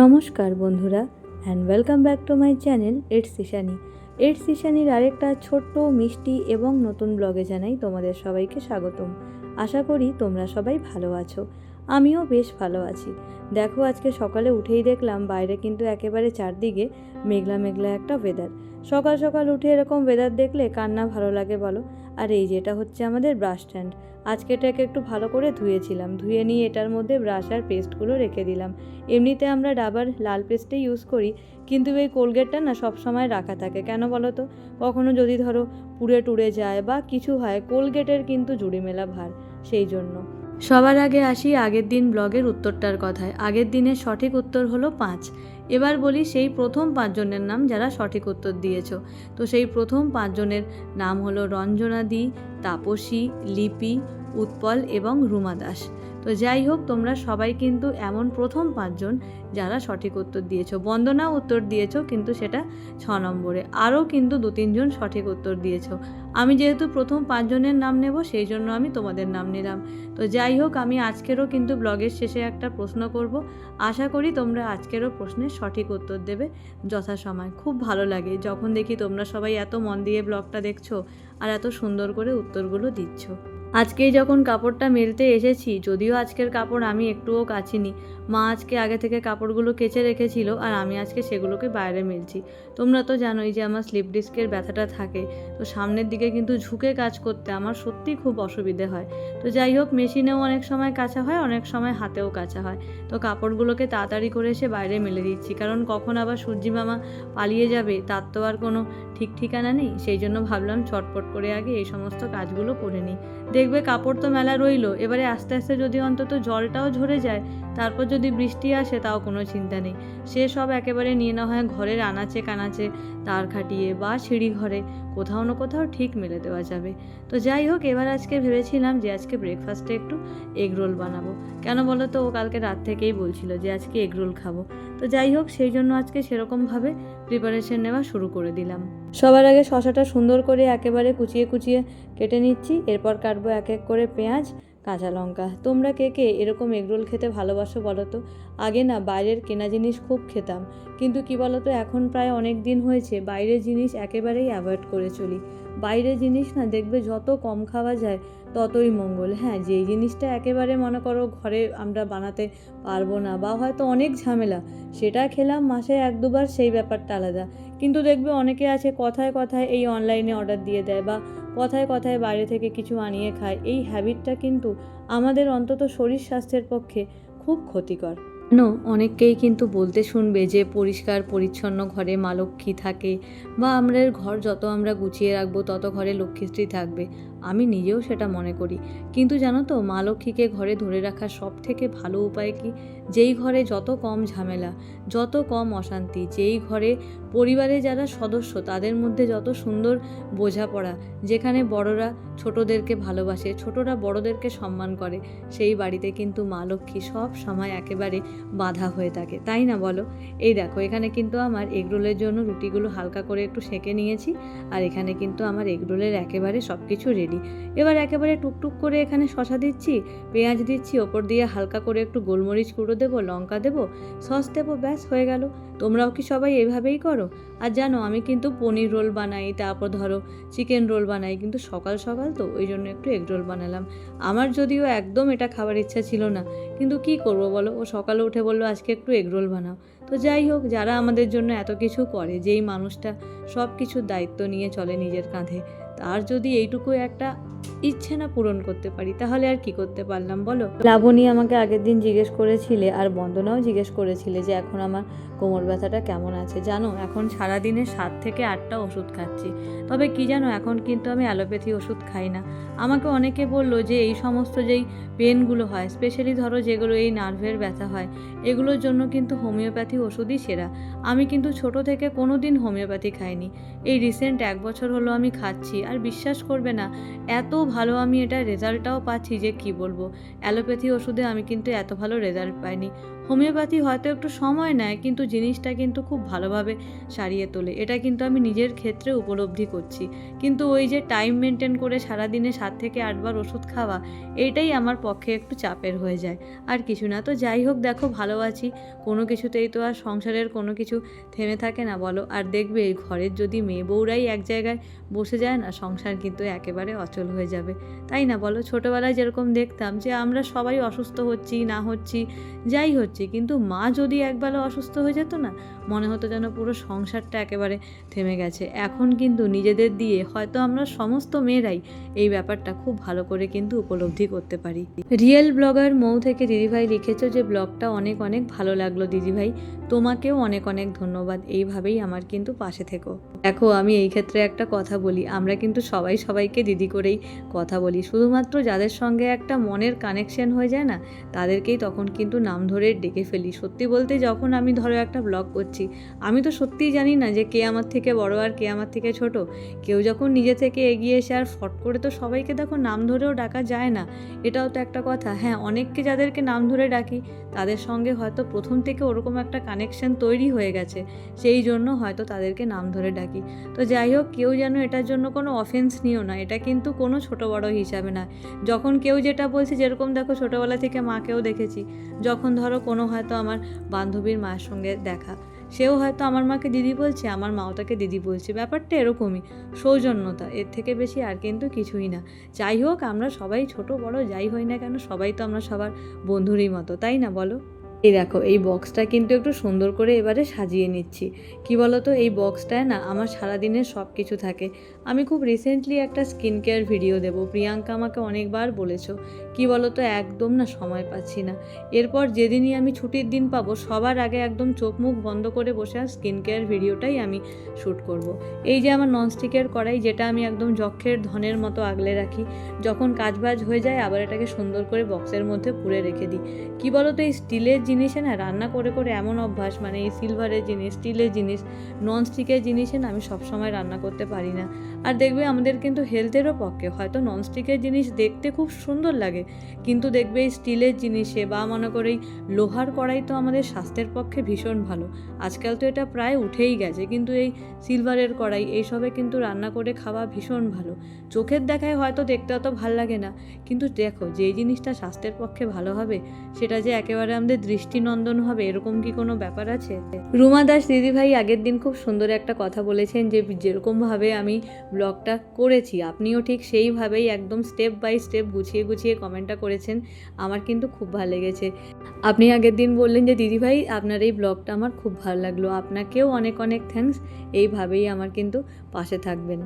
নমস্কার বন্ধুরা and welcome back to my channel it's Ishani it's ইশানির আরেকটা ছোট্ট, মিষ্টি এবং নতুন ব্লগে জানাই তোমাদের সবাইকে স্বাগতম। আশা করি তোমরা সবাই ভালো আছো। আমিও বেশ ভালো আছি। দেখো, আজকে সকালে উঠেই দেখলাম বাইরে কিন্তু একেবারে চারদিকে মেঘলা মেঘলা একটা ওয়েদার সকাল সকাল উঠে এরকম ওয়েদার দেখলে কার না ভালো লাগে বলো? আর এই যেটা হচ্ছে আমাদের ব্রাশ স্ট্যান্ড আজকে এটাকে একটু ভালো করে ধুয়েছিলাম। ধুয়ে নিয়ে এটার মধ্যে ব্রাশ আর পেস্টগুলো রেখে দিলাম। এমনিতে আমরা ডাবার লাল পেস্টে ইউজ করি, কিন্তু এই কোলগেটটা না সব সময় রাখা থাকে। কেন বলো তো কখনো যদি ধরো পুড়ে টুড়ে যায় বা কিছু হয় কোলগেটের কিন্তু জুড়ি মেলা ভার, সেই জন্য। সবার আগে আসি আগের দিন ব্লগের উত্তরটার কথায়। আগের দিনের সঠিক উত্তর হলো পাঁচ। এবার বলি সেই প্রথম পাঁচজনের নাম যারা সঠিক উত্তর দিয়েছ। তো সেই প্রথম পাঁচজনের নাম হলো রঞ্জনাদি তাপসী, লিপি, উৎপল এবং রুমা দাস। তো যাই হোক, তোমরা সবাই কিন্তু এমন প্রথম পাঁচজন যারা সঠিক উত্তর দিয়েছ। বন্দনা উত্তর দিয়েছ কিন্তু সেটা ছ নম্বরে। আরও কিন্তু দু তিনজন সঠিক উত্তর দিয়েছ। আমি যেহেতু প্রথম পাঁচজনের নাম নেব, সেই জন্য আমি তোমাদের নাম নিলাম। তো যাই হোক, আমি আজকেরও কিন্তু ব্লগের শেষে একটা প্রশ্ন করব। আশা করি তোমরা আজকেরও প্রশ্নের সঠিক উত্তর দেবে যথাসময়। খুব ভালো লাগে যখন দেখি তোমরা সবাই এত মন দিয়ে ব্লগটা দেখছ আর এত সুন্দর করে উত্তরগুলো দিচ্ছ। আজকেই যখন কাপড়টা মেলতে এসেছি, যদিও আজকের কাপড় আমি একটুও কাচিনি। মা আজকে আগে থেকে কাপড়গুলো কেচে রেখেছিল আর আমি আজকে সেগুলোকে বাইরে মেলছি। তোমরা তো জানোই যে আমার স্লিপ ডিস্কের ব্যথাটা থাকে। তো সামনের দিকে কিন্তু ঝুঁকে কাজ করতে আমার সত্যিই খুব অসুবিধে হয়। তো যাই হোক, মেশিনেও অনেক সময় কাঁচা হয়, অনেক সময় হাতেও কাঁচা হয়। তো কাপড়গুলোকে তাড়াতাড়ি করে এসে বাইরে মেলে দিচ্ছি। কারণ কখন আবার সূর্যি মামা পালিয়ে যাবে, তার তো আর কোনো ঠিক ঠিকানা নেই। সেই জন্য ভাবলাম চটপট করে আগে এই সমস্ত কাজগুলো করে নিই। দেখবে কাপড় তো মেলা রইল। এবারে আস্তে আস্তে যদি অন্তত জলটাও ঝরে যায়, তারপর যদি বৃষ্টি আসে তাও কোনো চিন্তা নেই। সে সব একেবারে নিয়ে নেওয়া হয় ঘরের আনাচে কানাচে, তার খাটিয়ে বা সিঁড়ি ঘরে, কোথাও না কোথাও ঠিক মেলে দেওয়া যাবে। তো যাই হোক, এবার আজকে ভেবেছিলাম যে আজকে ব্রেকফাস্টে একটু এগরোল বানাবো। কেন বলো তো, ও কালকে রাত থেকেই বলছিল যে আজকে এগরোল খাব। তো যাই হোক, সেই জন্য আজকে সেরকমভাবে প্রিপারেশন নেওয়া শুরু করে দিলাম। সবার আগে শশাটা সুন্দর করে একেবারে কুচিয়ে কুচিয়ে কেটে নিচ্ছি, এরপর কাটবো এক এক করে পেঁয়াজ, কাঁচা লঙ্কা। তোমরা কে কে এরকম এগরোল খেতে ভালোবাসো বলো তো? আগে না, বাইরের কেনা জিনিস খুব খেতাম। কিন্তু কি বলো তো এখন প্রায় অনেক দিন হয়েছে, বাইরের জিনিস একেবারেই অ্যাভয়েড করে চলি। বাইরের জিনিস না, দেখবে যত কম খাওয়া যায় ততই মঙ্গল। হ্যাঁ যেই জিনিসটা একেবারে মনে করো ঘরে আমরা বানাতে পারব না বা হয়তো অনেক ঝামেলা, সেটা খেলাম মাসে এক দুবার, সেই ব্যাপারটা আলাদা। কিন্তু দেখবে অনেকে আছে কথায় কথায় এই অনলাইনে অর্ডার দিয়ে দেয় বা কথায় কথায় বাইরে থেকে কিছু আনিয়ে খায়। এই হ্যাবিটটা কিন্তু আমাদের অন্তত শরীর স্বাস্থ্যের পক্ষে খুব ক্ষতিকর। নো অনেককেই কিন্তু বলতে শুনবে যে পরিষ্কার, পরিচ্ছন্ন ঘরে মা লক্ষ্মী থাকে বা আমাদের ঘর যত আমরা গুছিয়ে রাখব, তত ঘরে লক্ষ্মীশ্রী থাকবে। আমি নিজেও সেটা মনে করি। কিন্তু জানো তো, মা লক্ষ্মীকে ঘরে ধরে রাখার সব থেকে ভালো উপায় কি? যেই ঘরে যত কম ঝামেলা, যত কম অশান্তি, যেই ঘরে পরিবারে যারা সদস্য, তাদের মধ্যে যত সুন্দর বোঝাপড়া, যেখানে বড়রা ছোটদেরকে ভালোবাসে, ছোটরা বড়দেরকে সম্মান করে, সেই বাড়িতে কিন্তু মা লক্ষ্মী সব সময় একেবারে বাধা হয়ে থাকে। তাই না বলো? এই দেখো, এখানে কিন্তু আমার এগরোলের জন্য রুটিগুলো হালকা করে একটু সেঁকে নিয়েছি, আর এখানে কিন্তু আমার এগরোলের একেবারে সব কিছু রেডি এবার একেবারে টুকটুক করে এখানে শশা দিচ্ছি, পেঁয়াজ দিচ্ছি, ওপর দিয়ে হালকা করে একটু গোলমরিচ গুঁড়ো দেবো, লঙ্কা দেবো, সস দেবো, ব্যাস হয়ে গেল। তোমরাও কি সবাই এইভাবেই করো? আর জানো, আমি কিন্তু পনির রোল বানাই, তারপর ধরো চিকেন রোল বানাই, কিন্তু সকাল সকাল তো, ওই জন্য একটু এগ রোল বানালাম। আমার যদিও একদম এটা খাবার ইচ্ছা ছিল না, কিন্তু কি করব বলো? ও সকালে উঠে বলল, আজকে একটু এগ রোল বানাও। তো যাই হোক, যারা আমাদের জন্য এত কিছু করে, যেই মানুষটা সব কিছুর দায়িত্ব নিয়ে চলে নিজের কাঁধে তার যদি এইটুকু একটা ইচ্ছে না পূরণ করতে পারি, তাহলে আর কি করতে পারলাম বলো? লাবণী আমাকে আগের দিন জিজ্ঞেস করেছিলে আর বন্দনাও জিজ্ঞেস করেছিলে যে এখন আমার কোমর ব্যথাটা কেমন আছে। জানো, এখন সারাদিনে সাত থেকে আটটা ওষুধ খাচ্ছি। তবে কি জানো, এখন কিন্তু আমি অ্যালোপ্যাথি ওষুধ খাই না। আমাকে অনেকে বলল যে এই সমস্ত যেই পেনগুলো হয়, স্পেশালি ধরো যেগুলো এই নার্ভের ব্যথা হয়, এগুলোর জন্য কিন্তু হোমিওপ্যাথি ওষুধই সেরা। আমি কিন্তু ছোট থেকে কোনো দিন হোমিওপ্যাথি খাইনি। এই রিসেন্ট এক বছর হলো আমি খাচ্ছি আর বিশ্বাস করবে না। এত ভালো আমি এটা রেজাল্টটাও পাচ্ছি যে কি বলব? অ্যালোপ্যাথি ওষুধে আমি কিন্তু এত ভালো রেজাল্ট পাইনি। হোমিওপ্যাথি হয়তো একটু সময় নেয়, কিন্তু জিনিসটা কিন্তু খুব ভালোভাবে সারিয়ে তোলে। এটা কিন্তু আমি নিজের ক্ষেত্রে উপলব্ধি করছি। কিন্তু ওই যে টাইম মেনটেন করে সারাদিনে সাত থেকে আটবার ওষুধ খাওয়া এইটাই আমার পক্ষে একটু চাপের হয়ে যায়। আর কিছু না, তো যাই হোক, দেখো ভালো আছি। কোনো কিছুতেই তো আর সংসারের কোনো কিছু থেমে থাকে না, বলো। আর দেখবে এই ঘরের যদি মেয়ে বউরাই এক জায়গায় বসে যায় না সংসার কিন্তু একেবারে অচল হয়ে যাবে। তাই না বলো? ছোটোবেলায় যেরকম দেখতাম যে আমরা সবাই অসুস্থ হচ্ছি, না হচ্ছি, যাই হচ্ছে, কিন্তু মা যদি একবেলা অসুস্থ হয়ে যেত না মনে হতো যেন পুরো সংসারটা একেবারে থেমে গেছে। এখন কিন্তু নিজেদের দিয়ে হয়তো আমরা সমস্ত মেয়েরাই এই ব্যাপারটা খুব ভালো করে কিন্তু উপলব্ধি করতে পারি। রিয়েল ব্লগার মৌ থেকে দিদিভাই লিখেছো যে, ব্লগটা অনেক অনেক ভালো লাগল দিদিভাই। তোমাকেও অনেক অনেক ধন্যবাদ। এইভাবেই আমার কিন্তু পাশে থেকো। দেখো, আমি এই ক্ষেত্রে একটা কথা বলি, আমরা কিন্তু সবাই সবাইকে দিদি করেই কথা বলি। শুধুমাত্র যাদের সঙ্গে একটা মনের কানেকশন হয়ে যায় না, তাদেরকেই তখন কিন্তু নাম ধরে ডেকে ফেলি। সত্যি বলতে, যখন আমি ধরো একটা ব্লগ করছি আমি তো সত্যিই জানি না যে কে আমার থেকে বড় আর কে আমার থেকে ছোট। কেউ যখন নিজে থেকে এগিয়ে এসে আর ফট করে তো সবাইকে দেখো নাম ধরেও ডাকা যায় না। এটাও তো একটা কথা। হ্যাঁ অনেককে যাদেরকে নাম ধরে ডাকি, তাদের সঙ্গে হয়তো প্রথম থেকে ওরকম একটা কানেকশন তৈরি হয়ে গেছে। সেই জন্য হয়তো তাদেরকে নাম ধরে ডাকি। তো যাই হোক, কেউ যেন এটার জন্য কোনো অফেন্স নিও না। এটা কিন্তু কোনো ছোট বড় হিসাবে না। যখন কেউ যেটা বলছে, যেরকম দেখো ছোটোবেলা থেকে মাকেও দেখেছি। যখন ধরো কোনো হয়তো আমার বান্ধবীর মায়ের সঙ্গে দেখা। সেও হয়তো আমার মাকে দিদি বলছে, আমার মাও তাকে দিদি বলছে। ব্যাপারটা এরকমই, সৌজন্যতা, এর থেকে বেশি আর কিন্তু কিছুই না। যাই হোক, আমরা সবাই ছোট, বড়, যাই হই না কেন, সবাই তো আমরা সবার বন্ধুরই মতো, তাই না বলো? এই দেখো, এই বক্সটা কিন্তু একটু সুন্দর করে এবারে সাজিয়ে নিচ্ছি। কি বলো তো এই বক্সটায় না আমার সারাদিনের সব কিছু থাকে। আমি খুব রিসেন্টলি একটা স্কিন কেয়ার ভিডিও দেবো। প্রিয়াঙ্কা আমাকে অনেকবার বলেছ, কি বলো তো একদম না সময় পাচ্ছি না। এরপর যেদিনই আমি ছুটির দিন পাবো, সবার আগে একদম চোখ মুখ বন্ধ করে বসে আর স্কিন কেয়ার ভিডিওটাই আমি শ্যুট করব। এই যে আমার ননস্টিকের কড়াই, যেটা আমি একদম যক্ষের ধনের মতো আগলে রাখি, যখন কাজবাজ হয়ে যায়, আবার এটাকে সুন্দর করে বক্সের মধ্যে পুরে রেখে দিই। কি বলো তো এই স্টিলের জিনিসে না রান্না করে করে এমন অভ্যাস মানে এই সিলভারের জিনিস স্টিলের জিনিস ননস্টিকের জিনিসে না আমি সবসময় রান্না করতে পারি না। আর দেখবে আমাদের কিন্তু হেলথেরও পক্ষে, হয়তো ননস্টিকের জিনিস দেখতে খুব সুন্দর লাগে, কিন্তু দেখবে এই স্টিলের জিনিসে বা মনে করে লোহার কড়াই তো আমাদের স্বাস্থ্যের পক্ষে ভীষণ ভালো। আজকাল তো এটা প্রায় উঠেই গেছে, কিন্তু এই সিলভারের কড়াই, এইসবে কিন্তু রান্না করে খাওয়া ভীষণ ভালো। চোখের দেখায় হয়তো দেখতে অত ভালো লাগে না, কিন্তু দেখো যেই জিনিসটা স্বাস্থ্যের পক্ষে ভালো হবে, সেটা যে একেবারে আমাদের দৃষ্টিনন্দন হবে, এরকম কি কোনো ব্যাপার আছে? রুমা দাস দিদিভাই আগের দিন খুব সুন্দর একটা কথা বলেছেন যে, যেরকমভাবে আমি ব্লগটা করেছি, আপনিও ঠিক সেইভাবেই একদম স্টেপ বাই স্টেপ গুছিয়ে গুছিয়ে কমেন্টটা করেছেন, আমার কিন্তু খুব ভালো লেগেছে। আপনি আগের দিন বললেন যে দিদিভাই আপনার এই ব্লগটা আমার খুব ভালো লাগল, আপনাকেও অনেক অনেক থ্যাঙ্কস এইভাবেই আমার কিন্তু পাশে থাকবেন।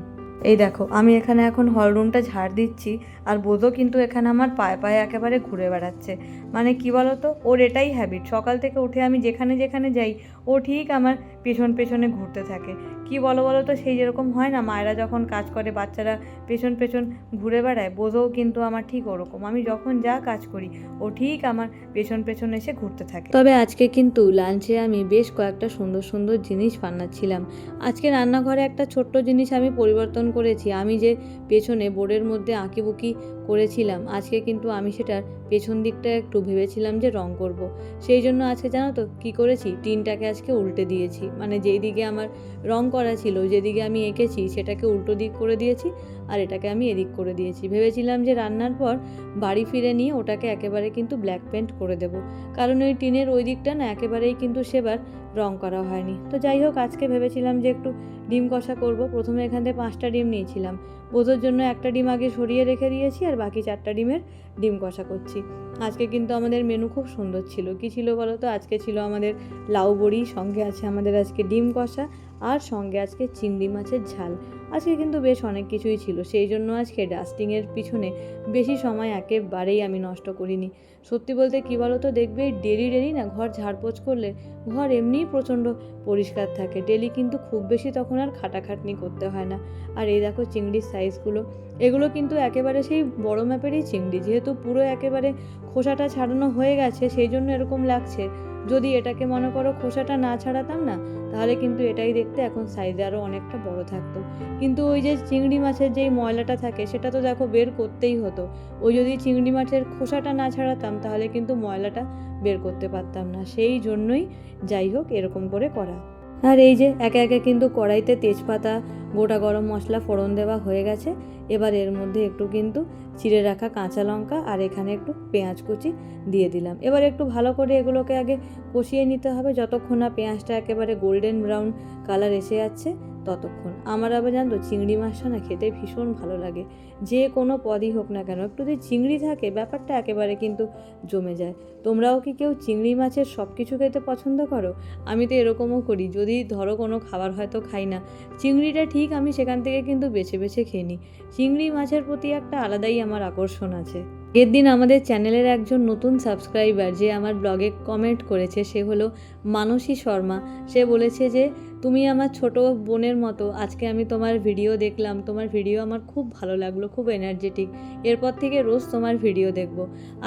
এই দেখো, আমি এখানে এখন হল রুমটা ঝাড় দিচ্ছি আর বোধও কিন্তু এখানে আমার পায়ে পায়ে একেবারে ঘুরে বেড়াচ্ছে। মানে কি বলো তো ওর এটাই হ্যাবিট সকাল থেকে উঠে আমি যেখানে যেখানে যাই, ও ঠিক আমার পেছন পেছনে ঘুরতে থাকে। কি বলো বলো তো, সেই যেরকম হয় না, মায়েরা যখন কাজ করে, বাচ্চারা পেছন পেছন ঘুরে বেড়ায়, বোধও কিন্তু আমার ঠিক ওরকম। আমি যখন যা কাজ করি, ও ঠিক আমার পেছন পেছন এসে ঘুরতে থাকে। তবে আজকে কিন্তু লাঞ্চে আমি বেশ কয়েকটা সুন্দর সুন্দর জিনিস বানাচ্ছিলাম। আজকে রান্নাঘরে একটা ছোট্ট জিনিস আমি পরিবর্তন করেছি। আমি যে পেছনে বোর্ডের মধ্যে আঁকিবুকি করেছিলাম। আজকে কিন্তু আমি সেটার পেছন দিকটা একটু ভেবেছিলাম যে রং করব। সেই জন্য আজকে জানো তো কী করেছি? টিনটাকে আজকে উল্টে দিয়েছি। মানে যেই দিকে আমার রং করা ছিল, যেদিকে আমি এঁকেছি, সেটাকে উল্টো দিক করে দিয়েছি আর এটাকে আমি এদিক করে দিয়েছি। ভেবেছিলাম যে রান্নার পর বাড়ি ফিরে নিয়ে ওটাকে একেবারে কিন্তু ব্ল্যাক পেন্ট করে দেব। কারণ ওই টিনের ওই দিকটা না একেবারেই কিন্তু সেবার রং করা হয়নি। তো যাই হোক, আজকে ভেবেছিলাম যে একটু ডিম কষা করব। প্রথমে এখান থেকে পাঁচটা ডিম নিয়েছিলাম। বোধের জন্য একটা ডিম আগে সরিয়ে রেখে দিয়েছি আর বাকি চারটা ডিমের ডিম কষা করছি। আজকে কিন্তু আমাদের মেনু খুব সুন্দর ছিল। কি ছিল বলো তো? আজকে ছিল আমাদের লাউ বড়ি, সঙ্গে আছে আমাদের আজকে ডিম কষা, আর সঙ্গে আজকে চিংড়ি মাছের ঝাল। আজকে কিন্তু বেশ অনেক কিছুই ছিল, সেই জন্য আজকে ডাস্টিংয়ের পিছনে বেশি সময় একেবারেই আমি নষ্ট করিনি। সত্যি বলতে কী বলো তো দেখবে ডেলি ডেলি না ঘর ঝাড়পোছ করলে ঘর এমনিই প্রচণ্ড পরিষ্কার থাকে ডেলি কিন্তু খুব বেশি তখন আর খাটাখাটনি করতে হয় না। আর এই দেখো চিংড়ির সাইজগুলো এগুলো কিন্তু একেবারে সেই বড় ম্যাপেরই চিংড়ি, যেহেতু পুরো একেবারে খোসাটা ছাড়ানো হয়ে গেছে, সেই জন্য এরকম লাগছে। যদি এটাকে মনে করো খোসাটা না ছাড়াতাম না, তাহলে কিন্তু এটাই দেখতে এখন সাইজে আরও অনেকটা বড় থাকতো। কিন্তু ওই যে চিংড়ি মাছের যেই ময়লাটা থাকে, সেটা তো দেখো বের করতেই হতো। ওই যদি চিংড়ি মাছের খোসাটা না ছাড়াতাম, তাহলে কিন্তু ময়লাটা বের করতে পারতাম না। সেই জন্যই যাই হোক এরকম করে করা। আর এই যে একে একে কিন্তু কড়াইতে তেজপাতা, গোটা গরম মশলা, ফোড়ন দেওয়া হয়ে গেছে। এবার এর মধ্যে একটু কিন্তু চিড়ে রাখা কাঁচা লঙ্কা আর এখানে একটু পেঁয়াজ কুচি দিয়ে দিলাম। এবার একটু ভালো করে এগুলোকে আগে কষিয়ে নিতে হবে। যতক্ষণ না পেঁয়াজটা একেবারে গোল্ডেন ব্রাউন কালার এসে যাচ্ছে ততক্ষণ। আমার আবার জানতো, চিংড়ি মাছটা না খেতে ভীষণ ভালো লাগে। যে কোনো পদই হোক না কেন, একটু যদি চিংড়ি থাকে, ব্যাপারটা একেবারে কিন্তু জমে যায়। তোমরাও কি কেউ চিংড়ি মাছের সব কিছু খেতে পছন্দ করো? আমি তো এরকমও করি, যদি ধরো কোনো খাবার হয়তো খাই না। চিংড়িটা ঠিক আমি সেখান থেকে কিন্তু বেছে বেছে খেয়ে নিই। চিংড়ি মাছের প্রতি একটা আলাদাই আমার আকর্ষণ আছে। এর দিন আমাদের চ্যানেলের একজন নতুন সাবস্ক্রাইবার যে আমার ব্লগে কমেন্ট করেছে, সে হলো মানসী শর্মা। সে বলেছে যে তুমি আমার ছোট বোনের মতো, আজকে আমি তোমার ভিডিও দেখলাম। তোমার ভিডিও আমার খুব ভালো লাগল, খুব এনার্জেটিক এরপর থেকে রোজ তোমার ভিডিও দেখব।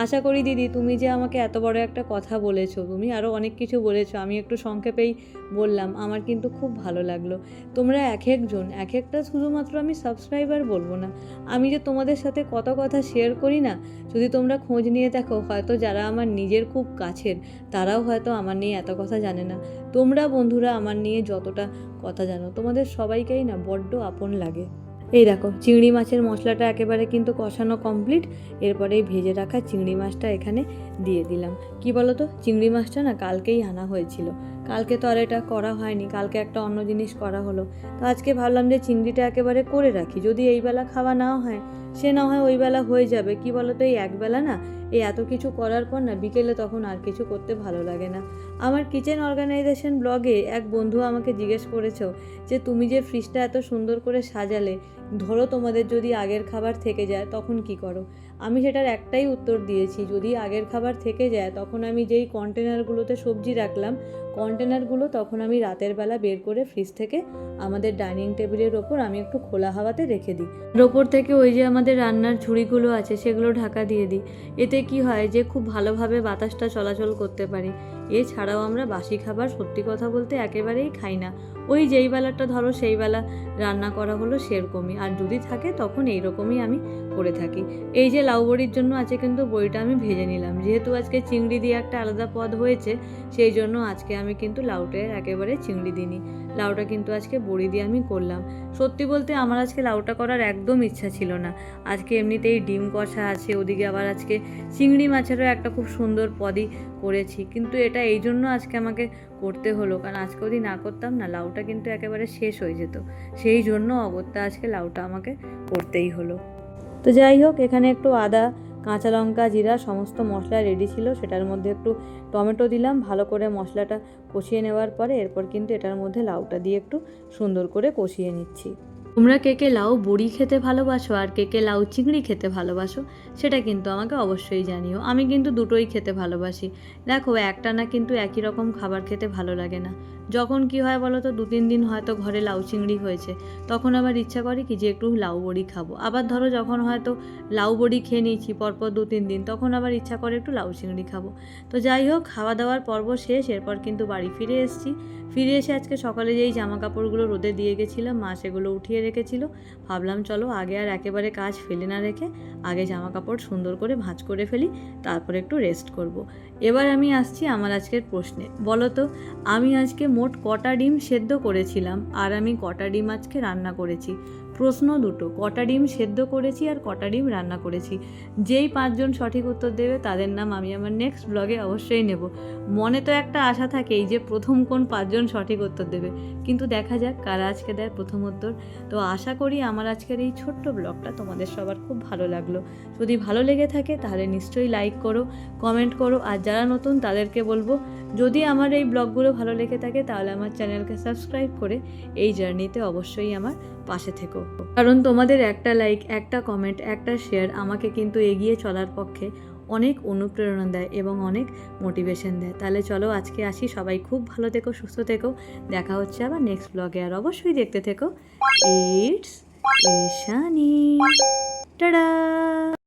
আশা করি দিদি, তুমি যে আমাকে এত বড় একটা কথা বলেছ, তুমি আরও অনেক কিছু বলেছ, আমি একটু সংক্ষেপেই বললাম, আমার কিন্তু খুব ভালো লাগল। তোমরা এক একজন, এক একটা শুধুমাত্র আমি সাবস্ক্রাইবার বলব না। আমি যে তোমাদের সাথে কত কথা শেয়ার করি না, যদি তোমরা খোঁজ নিয়ে দেখো, হয়তো যারা আমার নিজের খুব কাছের, তারাও হয়তো আমার নিয়ে এত কথা জানে না। তোমরা বন্ধুরা আমার নিয়ে যতটা কথা জানো, তোমাদের সবাইকেই না বড্ড আপন লাগে। এই দেখো, চিংড়ি মাছের মশলাটা একেবারে কিন্তু কষানো কমপ্লিট এরপরে ভেজে রাখা চিংড়ি মাছটা এখানে দিয়ে দিলাম। কি বলো তো চিংড়ি মাছটা না কালকেই আনা হয়েছিল। কালকে তো আর এটা করা হয়নি, কালকে একটা অন্য জিনিস করা হলো। তো আজকে ভাবলাম যে চিংড়িটা একেবারে করে রাখি, যদি এইবেলা খাওয়া না হয় সে না হয় ওই বেলা হয়ে যাবে। কি বলো তো এই একবেলা না, এই এত কিছু করার পর না, বিকেলে তখন আর কিছু করতে ভালো লাগে না। আমার কিচেন অর্গানাইজেশন ব্লগে এক বন্ধু আমাকে জিজ্ঞেস করেছ যে, তুমি যে ফ্রিজটা এত সুন্দর করে সাজালে ধরো তোমাদের যদি আগের খাবার থেকে যায়, তখন কি করো? আমি সেটার একটাই উত্তর দিয়েছি, যদি আগের খাবার থেকে যায়, তখন আমি যেই কন্টেনারগুলোতে সবজি রাখলাম কন্টেনারগুলো তখন আমি রাতের বেলা বের করে ফ্রিজ থেকে আমাদের ডাইনিং টেবিলের ওপর আমি একটু খোলা হাওয়াতে রেখে দিই। ওপর থেকে ওই যে আমাদের রান্নার ঝুড়িগুলো আছে, সেগুলো ঢাকা দিয়ে দিই। এতে কি হয় যে, খুব ভালোভাবে বাতাসটা চলাচল করতে পারি। এছাড়াও আমরা বাসি খাবার সত্যি কথা বলতে একেবারেই খাই না। ওই যেই বেলাটা ধরো সেই বেলা রান্না করা হলো সেরকমই। আর যদি থাকে তখন এই রকমই আমি করে থাকি। এই যে লাউ বড়ির জন্য আছে কিন্তু বড়িটা আমি ভেজে নিলাম। যেহেতু আজকে চিংড়ি দিয়ে একটা আলাদা পদ হয়েছে, সেই জন্য আজকে আমি কিন্তু লাউটা একেবারে চিংড়ি দিইনি। লাউটা কিন্তু আজকে বড়ি দিয়ে আমি করলাম। সত্যি বলতে আমার আজকে লাউটা করার একদম ইচ্ছা ছিল না। আজকে এমনিতেই ডিম কষা আছে, ওদিকে আবার আজকে চিংড়ি মাছেরও একটা খুব সুন্দর পদই করেছি। কিন্তু এটা এই জন্য আজকে আমাকে করতে হলো, কারণ আজকে যদি না করতাম না, লাউটা কিন্তু একেবারে শেষ হয়ে যেত। সেই জন্য অগত্যা আজকে লাউটা আমাকে করতেই হলো। তো যাই হোক, এখানে একটু আদা, কাঁচা লঙ্কা, জিরা, সমস্ত মশলা রেডি ছিল। সেটার মধ্যে একটু টমেটো দিলাম। ভালো করে মশলাটা কষিয়ে নেওয়ার পরে এরপর কিন্তু এটার মধ্যে লাউটা দিয়ে একটু সুন্দর করে কষিয়ে নিচ্ছি। তোমরা কে কে লাউ বড়ি খেতে ভালোবাসো আর কে কে লাউ চিংড়ি খেতে ভালোবাসো, সেটা কিন্তু আমাকে অবশ্যই জানিও। আমি কিন্তু দুটোই খেতে ভালোবাসি। দেখো, একটা না কিন্তু একই রকম খাবার খেতে ভালো লাগে না। যখন কি হয় বলো তো দু তিন দিন হয়তো ঘরে লাউ চিংড়ি হয়েছে। তখন আবার ইচ্ছা করে কি যে একটু লাউ বড়ি খাব। আবার ধরো যখন হয়তো লাউ বড়ি খেয়ে নিয়েছি পরপর দু তিন দিন, তখন আবার ইচ্ছা করে একটু লাউ চিংড়ি খাব। তো যাই হোক, খাওয়া দাওয়ার পর্ব শেষ, এরপর কিন্তু বাড়ি ফিরে এসেছি। ফিরে এসে আজকে সকালে যেই জামা কাপড়গুলো রোদে দিয়ে গেছিলাম, মা সেগুলো উঠিয়ে রেখেছিল। ভাবলাম চলো আগে আর একেবারে কাজ ফেলে না রেখে আগে জামা কাপড় সুন্দর করে ভাঁজ করে ফেলি, তারপর একটু রেস্ট করব। এবার আমি আসছি আমার আজকের প্রশ্নে। বলো তো, আমি আজকে মোট কটা ডিম সেদ্ধ করেছিলাম? আর আমি কটা ডিম আজকে রান্না করেছি? প্রশ্ন দুটো, কটা ডিম সেদ্ধ করেছি আর কটা ডিম রান্না করেছি। যেই পাঁচজন সঠিক উত্তর দেবে তাদের নাম আমি আমার নেক্সট ব্লগে অবশ্যই নেব। মনে তো একটা আশা থাকেই যে প্রথম কোন পাঁচজন সঠিক উত্তর দেবে। কিন্তু দেখা যাক কারা আজকে দেয় প্রথম উত্তর। তো আশা করি আমার আজকের এই ছোট্ট ব্লগটা তোমাদের সবার খুব ভালো লাগল। যদি ভালো লেগে থাকে তাহলে নিশ্চয়ই লাইক করো কমেন্ট করো। আর যারা নতুন তাদেরকে বলব, যদি আমার এই ব্লগগুলো ভালো লেগে থাকে তাহলে আমার চ্যানেলকে সাবস্ক্রাইব করে এই জার্নিতে অবশ্যই আমার পাশে থেকো। কারণ তোমাদের একটা লাইক একটা কমেন্ট একটা শেয়ার আমাকে কিন্তু এগিয়ে চলার পক্ষে অনেক অনুপ্রেরণা দেয় এবং অনেক মোটিভেশন দেয়। তাহলে চলো আজকে আসি, সবাই খুব ভালো থেকো, সুস্থ থেকো। দেখা হচ্ছে আবার নেক্সট ব্লগে আর অবশ্যই দেখতে থেকো। It's Ishani tata